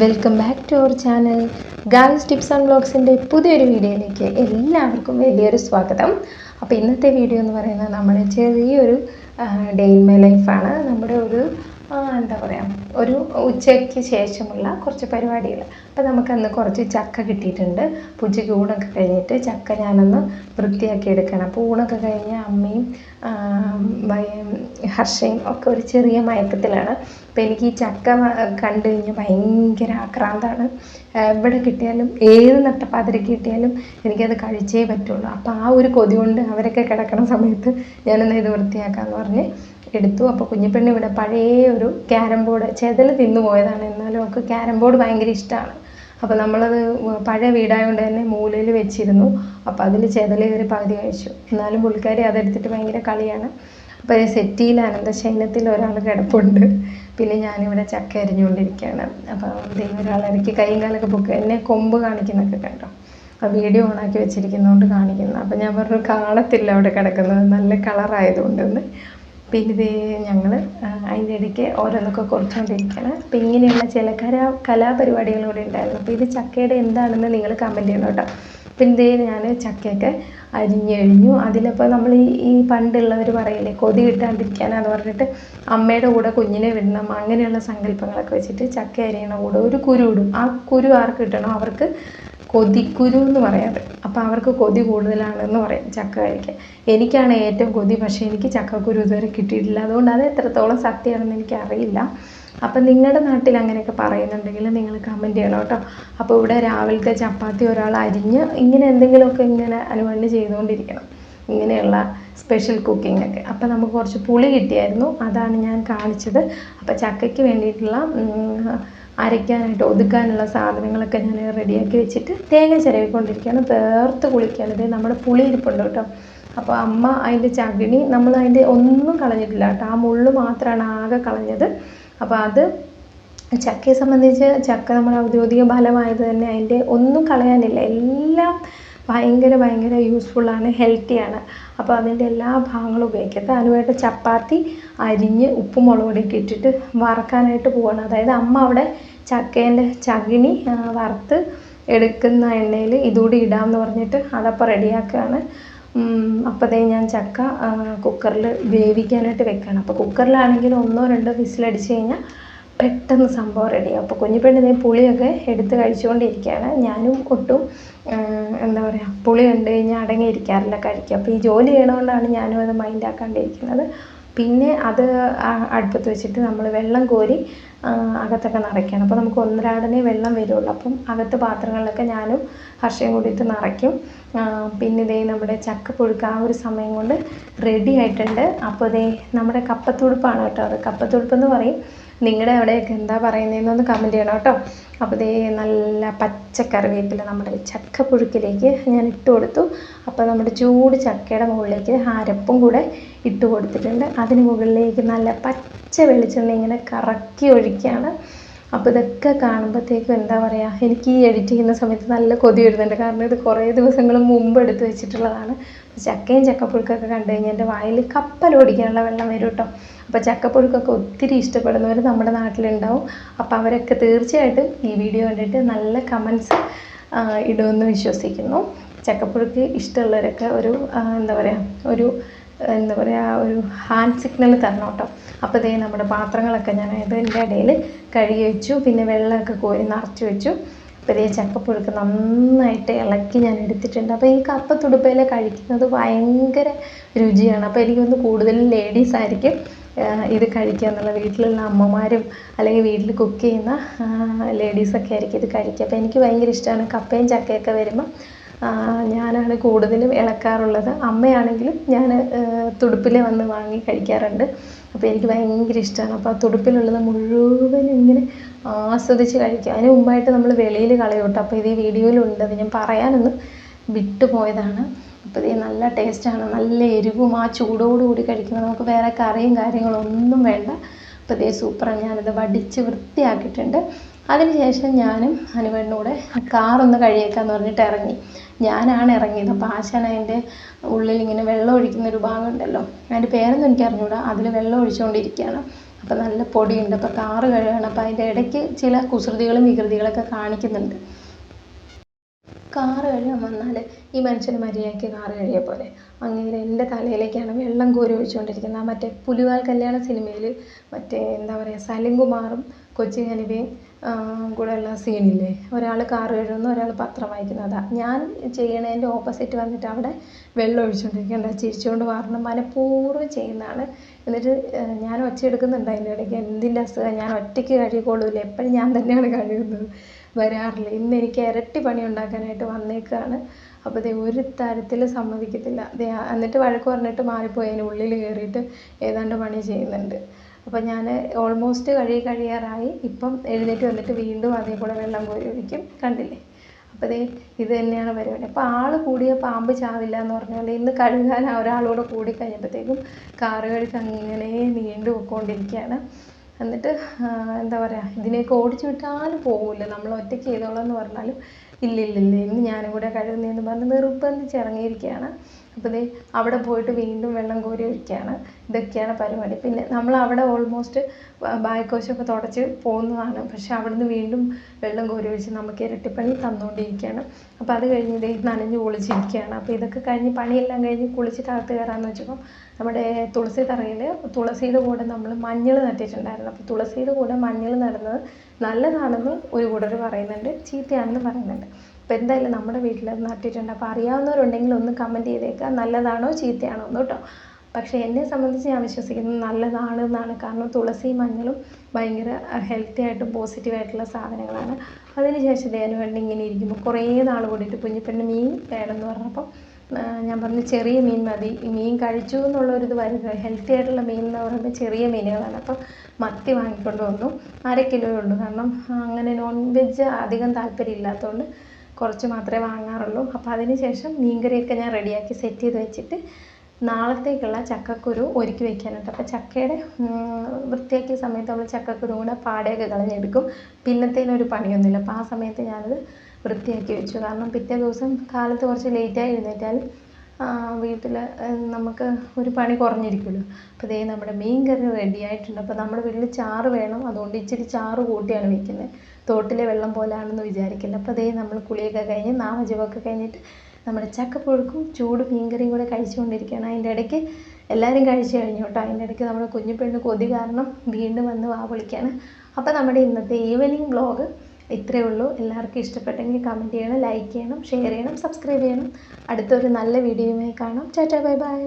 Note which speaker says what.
Speaker 1: Welcome back to our channel girls tips and ബ്ലോഗ്സിന്റെ പുതിയൊരു വീഡിയോയിലേക്ക് എല്ലാവർക്കും വലിയൊരു സ്വാഗതം. അപ്പോൾ ഇന്നത്തെ വീഡിയോ എന്ന് പറയുന്നത് നമ്മുടെ ചെറിയൊരു ഡേ ഇൻ മൈ ലൈഫാണ് നമ്മുടെ ഒരു എന്താ പറയുക ഒരു ഉച്ചയ്ക്ക് ശേഷമുള്ള കുറച്ച് പരിപാടികൾ. അപ്പോൾ നമുക്കന്ന് കുറച്ച് ചക്ക കിട്ടിയിട്ടുണ്ട്. പൂജയ്ക്ക് ഊണൊക്കെ കഴിഞ്ഞിട്ട് ചക്ക ഞാനൊന്ന് വൃത്തിയാക്കി എടുക്കണം. അപ്പോൾ ഊണൊക്കെ കഴിഞ്ഞ് അമ്മയും ഹർഷയും ഒക്കെ ഒരു ചെറിയ മയക്കത്തിലാണ്. അപ്പോൾ എനിക്ക് ഈ ചക്ക കണ്ടു കഴിഞ്ഞാൽ ഭയങ്കര ആക്രാന്താണ്. എവിടെ കിട്ടിയാലും ഏത് നട്ടപ്പാതിരക്ക് കിട്ടിയാലും എനിക്കത് കഴിച്ചേ പറ്റുള്ളൂ. അപ്പോൾ ആ ഒരു കൊതി കൊണ്ട് അവരൊക്കെ കിടക്കണ സമയത്ത് ഞാനൊന്ന് ഇത് വൃത്തിയാക്കാമെന്ന് പറഞ്ഞ് എടുത്തു. അപ്പോൾ കുഞ്ഞിപ്പെണ്ണ് ഇവിടെ പഴയ ഒരു ക്യാരം ബോർഡ് ചെതൽ തിന്നു പോയതാണ്. എന്നാലും അവൾക്ക് ക്യാരം ബോർഡ് ഭയങ്കര ഇഷ്ടമാണ് അപ്പോൾ നമ്മളത് പഴയ വീടായതുകൊണ്ട് തന്നെ മൂലയിൽ വെച്ചിരുന്നു. അപ്പോൾ അതിൽ ചെതൽ കയറി പകുതി കഴിച്ചു. എന്നാലും പുള്ളിക്കാരി അതെടുത്തിട്ട് ഭയങ്കര കളിയാണ്. അപ്പോൾ സെറ്റിയിൽ അനന്തശയനത്തിൽ ഒരാൾ കിടപ്പുണ്ട്. പിന്നെ ഞാനിവിടെ ചക്ക അരിഞ്ഞുകൊണ്ടിരിക്കുകയാണ്. അപ്പോൾ ദൈവം ഒരാൾ ഇറക്കി കൈയും കാലൊക്കെ പൊക്കുക എന്നെ കൊമ്പ് കാണിക്കുന്നൊക്കെ കണ്ടോ? ആ വീഡിയോ ഓണാക്കി വെച്ചിരിക്കുന്നതുകൊണ്ട് കാണിക്കുന്നു. അപ്പോൾ ഞാൻ പറഞ്ഞു കാണത്തില്ല അവിടെ കിടക്കുന്നത്. നല്ല കളറായതുകൊണ്ടെന്ന്. പിന്നെ ഇത് ഞങ്ങൾ അതിന്റെ ഇടയ്ക്ക് ഓരോന്നൊക്കെ കുറച്ചുകൊണ്ടിരിക്കുകയാണ് അപ്പോൾ ഇങ്ങനെയുള്ള ചില കര കലാപരിപാടികൾ കൂടി ഉണ്ടായിരുന്നു. അപ്പോൾ ഇത് ചക്കയുടെ എന്താണെന്ന് നിങ്ങൾ കമന്റ് ചെയ്യണം കേട്ടോ. പിന്നെ ഇതേ ഞാൻ ചക്കയൊക്കെ അരിഞ്ഞ് കഴിഞ്ഞു അതിലിപ്പോൾ നമ്മൾ ഈ ഈ പണ്ടുള്ളവർ പറയില്ലേ കൊതി കിട്ടാണ്ടിരിക്കാനാന്ന് പറഞ്ഞിട്ട് അമ്മയുടെ കൂടെ കുഞ്ഞിനെ വിടണം അങ്ങനെയുള്ള സങ്കല്പങ്ങളൊക്കെ വെച്ചിട്ട് ചക്ക അരിയണ കൂടെ ഒരു കുരു ഇടും. ആ കുരു ആർക്ക് കിട്ടണോ? അവർക്ക് കൊതിക്കുരു എന്ന് പറയാറ് അപ്പോൾ അവർക്ക് കൊതി കൂടുതലാണെന്ന് പറയും ചക്ക കഴിക്കാൻ എനിക്കാണ് ഏറ്റവും കൊതി പക്ഷേ എനിക്ക് ചക്കക്കുരു ഇതുവരെ കിട്ടിയിട്ടില്ല. അതുകൊണ്ട് അത് എത്രത്തോളം സത്യമാണെന്ന് എനിക്കറിയില്ല. അപ്പം നിങ്ങളുടെ നാട്ടിൽ അങ്ങനെയൊക്കെ പറയുന്നുണ്ടെങ്കിൽ നിങ്ങൾ കമന്റ് ചെയ്യണം കേട്ടോ. അപ്പോൾ ഇവിടെ രാവിലത്തെ ചപ്പാത്തി ഒരാൾ അരിഞ്ഞ് ഇങ്ങനെ എന്തെങ്കിലുമൊക്കെ ഇങ്ങനെ അനുവണ്ണി ചെയ്തുകൊണ്ടിരിക്കണം. ഇങ്ങനെയുള്ള സ്പെഷ്യൽ കുക്കിംഗ് ഒക്കെ. അപ്പോൾ നമുക്ക് കുറച്ച് പുളി കിട്ടിയായിരുന്നു. അതാണ് ഞാൻ കാണിച്ചത്. അപ്പോൾ ചക്കയ്ക്ക് വേണ്ടിയിട്ടുള്ള അരയ്ക്കാനായിട്ട് ഒതുക്കാനുള്ള സാധനങ്ങളൊക്കെ ഞാൻ റെഡിയാക്കി വെച്ചിട്ട് തേങ്ങ ചിരവിക്കൊണ്ടിരിക്കുകയാണ്. വേർത്ത് കുളിക്കുകയാണ്. ഇത് നമ്മുടെ പുളി ഇരിപ്പുണ്ട് കേട്ടോ. അപ്പോൾ അമ്മ അതിന്റെ ചകിണി നമ്മൾ അതിന്റെ ഒന്നും കളഞ്ഞിട്ടില്ല കേട്ടോ. ആ മുള്ളു മാത്രമാണ് ആകെ കളഞ്ഞത്. അപ്പോൾ അത് ചക്കയെ സംബന്ധിച്ച് ചക്ക നമ്മുടെ ഔദ്യോഗിക ഫലമായത് തന്നെ അതിന്റെ ഒന്നും കളയാനില്ല. എല്ലാം ഭയങ്കര ഭയങ്കര യൂസ്ഫുള്ളാണ് ഹെൽത്തിയാണ് അപ്പോൾ അതിന്റെ എല്ലാ ഭാഗങ്ങളും ഉപയോഗിക്കട്ടെ അതിനുവേണ്ട ചപ്പാത്തി അരിഞ്ഞ് ഉപ്പും മുളക് പൊടിയൊക്കെ ഇട്ടിട്ട് വറക്കാനായിട്ട് പോവാണ്. അതായത് അമ്മ അവിടെ ചക്കേന്റെ ചകിണി വറുത്ത് എടുക്കുന്ന എണ്ണയിൽ ഇതുകൂടി ഇടാമെന്ന് പറഞ്ഞിട്ട് അതപ്പോൾ റെഡിയാക്കുകയാണ് അപ്പോൾ ദേ ഞാൻ ചക്ക കുക്കറിൽ വേവിക്കാനായിട്ട് വെക്കുകയാണ്. അപ്പോൾ കുക്കറിലാണെങ്കിൽ ഒന്നോ രണ്ടോ വിസിലടിച്ച് കഴിഞ്ഞാൽ പെട്ടെന്ന് സംഭവം റെഡിയാവും അപ്പോൾ കുഞ്ഞിപ്പെണ്ണ് ഇതേ പുളിയൊക്കെ എടുത്ത് കഴിച്ചുകൊണ്ടിരിക്കുകയാണ്. ഞാനും ഒട്ടും എന്താ പറയുക പുളി കണ്ടു കഴിഞ്ഞാൽ അടങ്ങിയിരിക്കാറില്ല കഴിക്കുക അപ്പോൾ ഈ ജോലി ചെയ്യണതുകൊണ്ടാണ് ഞാനും അത് മൈൻഡാക്കാണ്ടിരിക്കുന്നത്. പിന്നെ അത് അടുപ്പത്ത് വെച്ചിട്ട് നമ്മൾ വെള്ളം കോരി അകത്തൊക്കെ നിറയ്ക്കണം. അപ്പോൾ നമുക്ക് ഒന്നരാടനെ വെള്ളം വരുള്ളൂ. അപ്പം അകത്ത് പാത്രങ്ങളിലൊക്കെ ഞാനും ഹർഷയും കൂടിയിട്ട് നിറയ്ക്കും. പിന്നെ ഇതേ നമ്മുടെ ചക്കപ്പുഴുക്ക് ആ ഒരു സമയം കൊണ്ട് റെഡി ആയിട്ടുണ്ട്. അപ്പോൾ ഇതേ നമ്മുടെ കപ്പത്തുടുപ്പാണ് കേട്ടോ അത്. കപ്പത്തുടുപ്പ് എന്ന് പറയും. നിങ്ങളുടെ അവിടെയൊക്കെ എന്താ പറയുന്നതെന്നൊന്ന് കമന്റ് ചെയ്യണം കേട്ടോ. അപ്പോൾ ഇതേ നല്ല പച്ച കറിവേപ്പില നമ്മുടെ ചക്കപ്പുഴുക്കിലേക്ക് ഞാൻ ഇട്ട് കൊടുത്തു. അപ്പോൾ നമ്മുടെ ചൂട് ചക്കയുടെ മുകളിലേക്ക് അരപ്പും കൂടെ ഇട്ട് കൊടുത്തിട്ടുണ്ട്. അതിന് മുകളിലേക്ക് നല്ല പച്ച വെളിച്ചെണ്ണ ഇങ്ങനെ കറക്കി ഒഴിക്കുകയാണ്. അപ്പോൾ ഇതൊക്കെ കാണുമ്പോഴത്തേക്കും എന്താ പറയുക എനിക്ക് ഈ എഡിറ്റ് ചെയ്യുന്ന സമയത്ത് നല്ല കൊതി വരുന്നുണ്ട്. കാരണം ഇത് കുറേ ദിവസങ്ങൾ മുമ്പ് എടുത്ത് വെച്ചിട്ടുള്ളതാണ്. ചക്കയും ചക്കപ്പുഴുക്കൊക്കെ കണ്ടു കഴിഞ്ഞാൽ എന്റെ വായിൽ കപ്പലോടിക്കാനുള്ള വെള്ളം വരും കേട്ടോ അപ്പോൾ ചക്കപ്പുഴുക്കൊക്കെ ഒത്തിരി ഇഷ്ടപ്പെടുന്നവർ നമ്മുടെ നാട്ടിലുണ്ടാവും. അപ്പോൾ അവരൊക്കെ തീർച്ചയായിട്ടും ഈ വീഡിയോ കണ്ടിട്ട് നല്ല കമൻസ് ഇടുമെന്ന് വിശ്വസിക്കുന്നു. ചക്കപ്പുഴുക്ക് ഇഷ്ടമുള്ളവരൊക്കെ ഒരു എന്താ പറയുക ഒരു എന്താ പറയുക ഒരു ഹാൻഡ് സിഗ്നൽ തരണം കേട്ടോ അപ്പോൾ ദേ നമ്മുടെ പാത്രങ്ങളൊക്കെ ഞാൻ ഇതിന്റെ ഇടയിൽ കഴുകി വെച്ചു പിന്നെ വെള്ളമൊക്കെ കോരി നിറച്ച് വെച്ചു. അപ്പോൾ ഇതേ ചക്കപ്പുഴുക്ക് നന്നായിട്ട് ഇളക്കി ഞാൻ എടുത്തിട്ടുണ്ട്. അപ്പോൾ ഈ കപ്പത്തുടുപ്പയിൽ കഴിക്കുന്നത് ഭയങ്കര രുചിയാണ്. അപ്പോൾ എനിക്കൊന്ന് കൂടുതലും ലേഡീസ് ആയിരിക്കും ഇത് കഴിക്കുക എന്നുള്ള വീട്ടിലുള്ള അമ്മമാരും അല്ലെങ്കിൽ വീട്ടിൽ കുക്ക് ചെയ്യുന്ന ലേഡീസൊക്കെ ആയിരിക്കും ഇത് കഴിക്കുക. അപ്പോൾ എനിക്ക് ഭയങ്കര ഇഷ്ടമാണ് കപ്പയും ചക്കയൊക്കെ വരുമ്പോൾ ഞാനാണ് കൂടുതലും ഇളക്കാറുള്ളത്. അമ്മയാണെങ്കിലും ഞാൻ തുടുപ്പിലേ വന്ന് വാങ്ങി കഴിക്കാറുണ്ട്. അപ്പോൾ എനിക്ക് ഭയങ്കര ഇഷ്ടമാണ് അപ്പോൾ ആ തുടുപ്പിലുള്ളത് മുഴുവൻ ഇങ്ങനെ ആസ്വദിച്ച് കഴിക്കുക അതിന് മുമ്പായിട്ട് നമ്മൾ വെളിയിൽ കളയും അപ്പോൾ ഇത് ഈ വീഡിയോയിലുണ്ട്. അത് ഞാൻ പറയാനൊന്ന് വിട്ടുപോയതാണ്. അപ്പോൾ ഇത് നല്ല ടേസ്റ്റാണ്. നല്ല എരിവും ആ ചൂടോടുകൂടി കഴിക്കുമ്പോൾ നമുക്ക് വേറെ കറിയും കാര്യങ്ങളും ഒന്നും വേണ്ട. അപ്പോൾ ഇതേ സൂപ്പറാണ് ഞാനത് വടിച്ച് വൃത്തിയാക്കിയിട്ടുണ്ട്. അതിനുശേഷം ഞാനും അനുവേണ്ണും കൂടെ കാറൊന്ന് കഴിയേക്കാന്ന് പറഞ്ഞിട്ട് ഇറങ്ങി. ഞാനാണ് ഇറങ്ങിയത്. അപ്പോൾ ആശാൻ അതിന്റെ ഉള്ളിൽ ഇങ്ങനെ വെള്ളം ഒഴിക്കുന്ന ഒരു ഭാഗം ഉണ്ടല്ലോ അതിന്റെ പേരൊന്നും എനിക്ക് അറിഞ്ഞൂടാ. അതിൽ വെള്ളം ഒഴിച്ചുകൊണ്ടിരിക്കുകയാണ്. അപ്പോൾ നല്ല പൊടിയുണ്ട്. അപ്പോൾ കാറ് കഴുകണം. അപ്പോൾ അതിന്റെ ഇടയ്ക്ക് ചില കുസൃതികളും വികൃതികളൊക്കെ കാണിക്കുന്നുണ്ട്. കാറ് കഴുകാൻ വന്നാൽ ഈ മനുഷ്യന് മര്യാദയ്ക്ക് കാറ് കഴിയ പോലെ അങ്ങനെ എന്റെ തലയിലേക്കാണ് വെള്ളം കോരി ഒഴിച്ചുകൊണ്ടിരിക്കുന്നത്. മറ്റേ പുലിവാൽ കല്യാണ സിനിമയിൽ മറ്റേ എന്താ പറയുക സലിംകുമാറും കൊച്ചി ഹനിഫയും കൂടെയുള്ള സീനില്ലേ? ഒരാൾ കാർ കഴുകുന്നു ഒരാൾ പത്രം വായിക്കുന്നു അതാ ഞാൻ ചെയ്യണതിന്റെ ഓപ്പോസിറ്റ് വന്നിട്ട് അവിടെ വെള്ളം ഒഴിച്ചുകൊണ്ടിരിക്കേണ്ട ചിരിച്ചുകൊണ്ട് മാറണം മനഃപൂർവം ചെയ്യുന്നതാണ്. എന്നിട്ട് ഞാൻ ഒച്ച എടുക്കുന്നുണ്ട് അതിന്റെ ഇടയ്ക്ക്. എന്തിന്റെ അസുഖം? ഞാൻ ഒറ്റയ്ക്ക് കഴുകിക്കൊള്ളൂല എപ്പോഴും ഞാൻ തന്നെയാണ് കഴുകുന്നത്. വരാറില്ല. ഇന്ന് എനിക്ക് ഇരട്ടി പണി ഉണ്ടാക്കാനായിട്ട് വന്നേക്കാണ്. അപ്പോൾ ദേ ഒരു തരത്തിൽ സമ്മതിക്കത്തില്ല. ദേ എന്നിട്ട് വഴക്ക് പറഞ്ഞിട്ട് മാറിപ്പോയി. അതിന് ഉള്ളിൽ കയറിയിട്ട് ഏതാണ്ട് പണി ചെയ്യുന്നുണ്ട്. അപ്പോൾ ഞാൻ ഓൾമോസ്റ്റ് കഴുകി കഴിയാറായി. ഇപ്പം എഴുന്നേറ്റ് വന്നിട്ട് വീണ്ടും അതേ കൂടെ വെള്ളം കോരി ഒഴിക്കും. കണ്ടില്ലേ? അപ്പോൾ ദേ ഇത് തന്നെയാണ് പരിപാടി. അപ്പോൾ ആൾ കൂടിയ പാമ്പ് ചാവില്ല എന്ന് പറഞ്ഞാൽ ഇന്ന് കഴുകാൻ ഒരാളോട് കൂടി കഴിഞ്ഞപ്പോഴത്തേക്കും കാറ് കഴുകി അങ്ങനെ നീണ്ടു പോയിക്കൊണ്ടിരിക്കുകയാണ് എന്നിട്ട് എന്താ പറയുക ഇതിനെയൊക്കെ ഓടിച്ചു വിട്ടാലും പോകില്ല നമ്മൾ ഒറ്റയ്ക്ക് ചെയ്തോളാം എന്ന് പറഞ്ഞാലും ഇല്ലില്ലില്ല ഇല്ല ഇല്ല ഇന്ന് ഞാനും കൂടെ കഴുകുന്നതെന്ന് പറഞ്ഞ് നിർബന്ധിച്ച് ഇറങ്ങിയിരിക്കുകയാണ്. അപ്പോൾ ദേ അവിടെ പോയിട്ട് വീണ്ടും വെള്ളം കോരി ഒഴിക്കുകയാണ് ഇതൊക്കെയാണ് പരിപാടി. പിന്നെ നമ്മൾ അവിടെ ഓൾമോസ്റ്റ് ബായ്ക്കോശമൊക്കെ തുടച്ച് പോകുന്നതാണ്. പക്ഷെ അവിടുന്ന് വീണ്ടും വെള്ളം കോരി ഒഴിച്ച് നമുക്ക് ഇരട്ടിപ്പണി തന്നുകൊണ്ടിരിക്കുകയാണ് അപ്പോൾ അത് കഴിഞ്ഞ് ദേ നനഞ്ഞ് കുളിച്ചിരിക്കുകയാണ് അപ്പോൾ ഇതൊക്കെ കഴിഞ്ഞ് പണിയെല്ലാം കഴിഞ്ഞ് കുളിച്ച് അകത്ത് കയറാമെന്ന് വെച്ചപ്പോൾ നമ്മുടെ തുളസി തറയിൽ തുളസിയുടെ കൂടെ നമ്മൾ മഞ്ഞൾ നട്ടിട്ടുണ്ടായിരുന്നു. അപ്പോൾ തുളസിയുടെ കൂടെ മഞ്ഞൾ നടുന്നത് നല്ലതാണെന്ന് ഒരു കൂട്ടർ പറയുന്നുണ്ട് ചീത്തയാണെന്ന് പറയുന്നുണ്ട്. അപ്പോൾ എന്തായാലും നമ്മുടെ വീട്ടിൽ നട്ടിട്ടുണ്ട് അപ്പോൾ അറിയാവുന്നവരുണ്ടെങ്കിൽ ഒന്ന് കമന്റ് ചെയ്തേക്കുക നല്ലതാണോ ചീത്തയാണോ എന്ന് കേട്ടോ. പക്ഷേ എന്നെ സംബന്ധിച്ച് ഞാൻ വിശ്വസിക്കുന്നത് നല്ലതാണ് എന്നാണ്. കാരണം തുളസി മഞ്ഞളും ഭയങ്കര ഹെൽത്തി ആയിട്ടും പോസിറ്റീവായിട്ടുള്ള സാധനങ്ങളാണ്. അതിന് ശേഷം ദേനു വേണ്ടി ഇങ്ങനെ ഇരിക്കുമ്പോൾ കുറേ നാൾ കൂടിയിട്ട് കുഞ്ഞിപ്പെണ്ണ് മീൻ വേണമെന്ന് പറഞ്ഞപ്പോൾ ഞാൻ പറഞ്ഞു ചെറിയ മീൻ മതി. മീൻ കഴിച്ചു എന്നുള്ളൊരിത് വരുന്നത് ഹെൽത്തി ആയിട്ടുള്ള മീൻ എന്ന് പറയുമ്പോൾ ചെറിയ മീനുകളാണ്. അപ്പം മത്തി വാങ്ങിക്കൊണ്ട് വന്നു. അര കിലോയേ ഉള്ളൂ. കാരണം അങ്ങനെ നോൺ വെജ് അധികം താല്പര്യം ഇല്ലാത്തതുകൊണ്ട് കുറച്ച് മാത്രമേ വാങ്ങാറുള്ളൂ. അപ്പോൾ അതിന് ശേഷം മീൻകറിയൊക്കെ ഞാൻ റെഡിയാക്കി സെറ്റ് ചെയ്ത് വെച്ചിട്ട് നാളത്തേക്കുള്ള ചക്കക്കുരു ഒരുക്കി വെക്കാനുണ്ട് അപ്പോൾ ചക്കയുടെ വൃത്തിയാക്കിയ സമയത്ത് നമ്മൾ ചക്കക്കുരു കൂടെ പാടയൊക്കെ കളഞ്ഞെടുക്കും പിന്നത്തേനൊരു പണിയൊന്നുമില്ല. അപ്പോൾ ആ സമയത്ത് ഞാനത് വൃത്തിയാക്കി വെച്ചു. കാരണം പിറ്റേ ദിവസം കാലത്ത് കുറച്ച് ലേറ്റായി എഴുന്നേറ്റാൽ വീട്ടിൽ നമുക്ക് ഒരു പണി കുറഞ്ഞിരിക്കുമല്ലോ. അപ്പോൾ ദേ നമ്മുടെ മീൻ കറി റെഡി ആയിട്ടുണ്ട്. അപ്പോൾ നമ്മുടെ വീട്ടിൽ ചാറ് വേണം. അതുകൊണ്ട് ഇച്ചിരി ചാറ് കൂട്ടിയാണ് വയ്ക്കുന്നത് തോട്ടിലെ വെള്ളം പോലാണെന്ന് വിചാരിക്കില്ല അപ്പോൾ ദേ നമ്മൾ കുളിയൊക്കെ കഴിഞ്ഞ് നാമജപമൊക്കെ കഴിഞ്ഞിട്ട് നമ്മുടെ ചക്കപ്പുഴുക്കും ചൂട് മീൻകറിയും കൂടെ കഴിച്ചുകൊണ്ടിരിക്കുകയാണ്. അതിന്റെ ഇടയ്ക്ക് എല്ലാവരും കഴിച്ചു കഴിഞ്ഞു കേട്ടോ. അതിന്റെ ഇടയ്ക്ക് നമ്മുടെ കുഞ്ഞു പെണ്ണ് കൊതി കാരണം വീണ്ടും വന്ന് വാ വിളിക്കുകയാണ് അപ്പോൾ നമ്മുടെ ഇന്നത്തെ ഈവനിങ് വ്ളോഗ് ഇത്രയേ ഉള്ളൂ. എല്ലാവർക്കും ഇഷ്ടപ്പെട്ടെങ്കിൽ കമന്റ് ചെയ്യണം ലൈക്ക് ചെയ്യണം ഷെയർ ചെയ്യണം സബ്സ്ക്രൈബ് ചെയ്യണം. അടുത്തൊരു നല്ല വീഡിയോയുമായി കാണാം. Tata bye bye